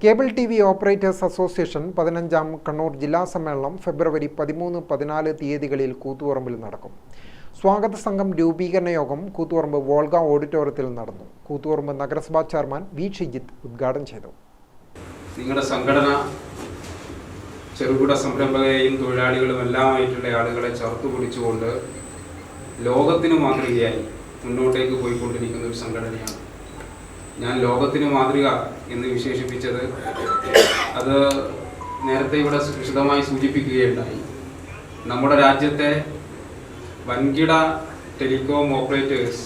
Cable T V operators association പതിനഞ്ചാം കണ്ണൂർ ജില്ലാ സമ്മേളനം ഫെബ്രുവരി പതിമൂന്ന് പതിനാല് തീയതികളിൽ കൂത്തുപറമ്പിൽ നടക്കും. സ്വാഗത സംഘം രൂപീകരണ യോഗം കൂത്തുപറമ്പ് വോൾഗ ഓഡിറ്റോറിയത്തിൽ നടന്നു. കൂത്തുപറമ്പ് നഗരസഭാ ചെയർമാൻ വി ഷിജിത്ത് ഉദ്ഘാടനം ചെയ്തു. നിങ്ങളുടെ സംഘടന ചെറുകിട സംരംഭകരെയും തൊഴിലാളികളും എല്ലാമായിട്ടുള്ള ആളുകളെ ചേർത്ത് പിടിച്ചുകൊണ്ട് ലോകത്തിന് മാതൃകയായി മുന്നോട്ടേക്ക് പോയിക്കൊണ്ടിരിക്കുന്ന ഒരു സംഘടനയാണ്. ഞാൻ ലോകത്തിന് മാതൃക എന്ന് വിശേഷിപ്പിച്ചത് അത് നേരത്തെ ഇവിടെ വിശദമായി സൂചിപ്പിക്കുകയുണ്ടായി. നമ്മുടെ രാജ്യത്തെ വൻകിട ടെലികോം ഓപ്പറേറ്റേഴ്സ്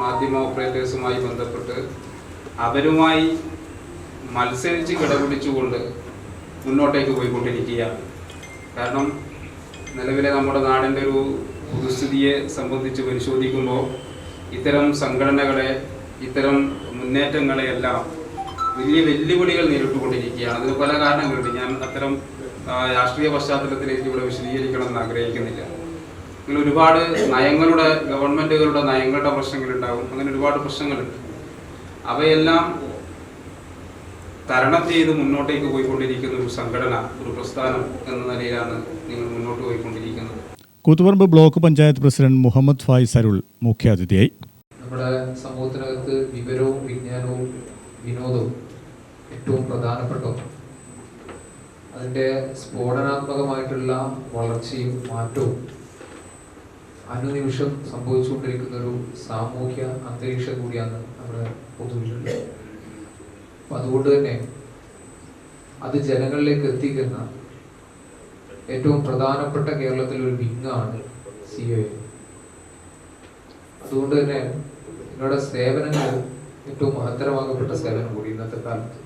മാധ്യമ ഓപ്പറേറ്റേഴ്സുമായി ബന്ധപ്പെട്ട് അവരുമായി മത്സരിച്ച് കിടപിടിച്ചുകൊണ്ട് മുന്നോട്ടേക്ക് പോയിക്കൊണ്ടിരിക്കുകയാണ്. കാരണം നിലവിലെ നമ്മുടെ നാടിന്റെ ഒരു പൊതുസ്ഥിതിയെ സംബന്ധിച്ച് പരിശോധിക്കുമ്പോൾ ഇത്തരം സംഘടനകളെ ഇത്തരം മുന്നേറ്റങ്ങളെയെല്ലാം വലിയ വെല്ലുവിളികൾ നേരിട്ടുകൊണ്ടിരിക്കുകയാണ്. അതിന് പല കാരണങ്ങളുണ്ട്. ഞാൻ അത്തരം രാഷ്ട്രീയ പശ്ചാത്തലത്തിലേക്ക് ഇവിടെ വിശദീകരിക്കണം എന്ന് ആഗ്രഹിക്കുന്നില്ല. അങ്ങനെ ഒരുപാട് നയങ്ങളുടെ ഗവൺമെന്റുകളുടെ നയങ്ങളുടെ പ്രശ്നങ്ങളുണ്ടാകും. അങ്ങനെ ഒരുപാട് പ്രശ്നങ്ങളുണ്ട്. അവയെല്ലാം തരണം ചെയ്ത് മുന്നോട്ടേക്ക് പോയിക്കൊണ്ടിരിക്കുന്ന ഒരു സംഘടന ഒരു പ്രസ്ഥാനം എന്ന നിലയിലാണ് നിങ്ങൾ മുന്നോട്ട് പോയിക്കൊണ്ടിരിക്കുന്നത്. കൂത്തുപറമ്പ് ബ്ലോക്ക് പഞ്ചായത്ത് പ്രസിഡന്റ് മുഹമ്മദ് ഫായിസ് അരുൾ മുഖ്യാതിഥിയായി. നമ്മുടെ സമൂഹത്തിനകത്ത് വിവരവും വിജ്ഞാനവും വിനോദവും ഏറ്റവും പ്രധാനപ്പെട്ട അതിന്റെ അതിന്റെ സ്ഫോടനാത്മകമായിട്ടുള്ള വളർച്ചയും മാറ്റവും അനുനിമിഷം സംഭവിച്ചുകൊണ്ടിരിക്കുന്ന ഒരു സാമൂഹ്യ അന്തരീക്ഷം കൂടിയാണ് നമ്മുടെ പൊതുവിലുള്ളത്. അപ്പം അതുകൊണ്ട് തന്നെ അത് ജനങ്ങളിലേക്ക് എത്തിക്കുന്ന ഏറ്റവും പ്രധാനപ്പെട്ട കേരളത്തിലെ ഒരു വിങ്ങാണ് സി ഒ അതുകൊണ്ട് തന്നെ നിങ്ങളുടെ സേവനങ്ങൾ ഏറ്റവും മഹത്തരമാക്കപ്പെട്ട സേവനം കൂടി ഇന്നത്തെ കാലത്ത്.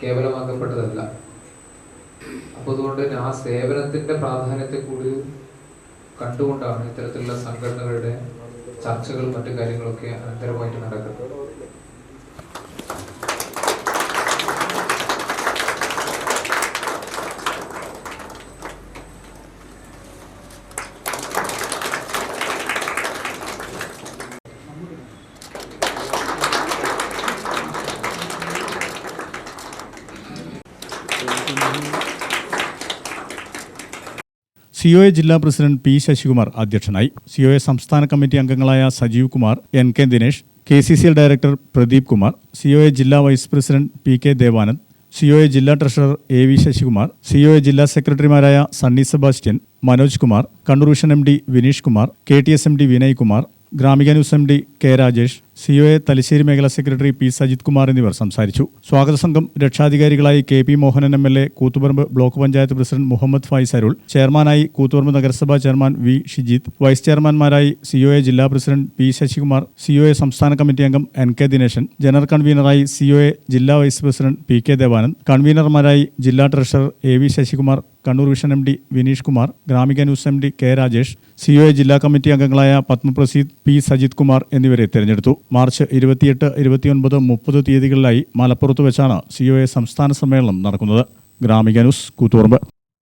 കേവലമാക്കപ്പെട്ടതല്ല. അപ്പോൾ അതുകൊണ്ട് തന്നെ ആ സേവനത്തിന്റെ പ്രാധാന്യത്തെ കൂടി കണ്ടുകൊണ്ടാണ് ഇത്തരത്തിലുള്ള സംഘടനകളുടെ ചർച്ചകളും മറ്റു കാര്യങ്ങളൊക്കെ അനന്തരമായിട്ട് നടക്കുന്നത്. സി ഒ എ ജില്ലാ പ്രസിഡന്റ് പി ശശികുമാർ അധ്യക്ഷനായി. സി ഒ എ സംസ്ഥാന കമ്മിറ്റി അംഗങ്ങളായ Sajeev Kumar N K Dinesh K C C L director Pradeep Kumar C O A ജില്ലാ vice president P K Devanand C O A ജില്ലാ treasurer A V Sasikumar C O A ജില്ലാ സെക്രട്ടറിമാരായ Sunny Sebastian Manoj Kumar Kannur Vision M D Vineesh Kumar K T S M D Vinay Kumar Gramika News M D K Rajesh C O A Thalassery മേഖലാ secretary P Sajith Kumar എന്നിവർ സംസാരിച്ചു. സ്വാഗത സംഘം രക്ഷാധികാരികളായി K P Mohanan M L A Koothuparamba block panchayat president Muhammad Faiz Arul ചെയർമാനായി കൂത്തുപറമ്പ് നഗരസഭാ chairman V Shijith vice ചെയർമാൻമാരായി C O A ജില്ലാ president P Sasikumar C O A സംസ്ഥാന കമ്മിറ്റി അംഗം എൻ കെ ദിനേശൻ ജനറൽ കൺവീനറായി സി ഒ എ ജില്ലാ vice president P K Devanand കൺവീനർമാരായി ജില്ലാ treasurer A V Sasikumar Kannur Vision M D Vineesh Kumar Gramika News M D K Rajesh C O A ജില്ലാ committee അംഗങ്ങളായ പത്മപ്രസീദ് P Sajith Kumar എന്നിവരെ തെരഞ്ഞെടുത്തു. March ഇരുപത്തിയെട്ട് ഇരുപത്തിയൊൻപത് മുപ്പത് തീയതികളിലായി മലപ്പുറത്ത് വെച്ചാണ് സി സംസ്ഥാന സമ്മേളനം നടക്കുന്നത്. ഗ്രാമിക ന്യൂസ് കൂത്തുപറമ്പ്.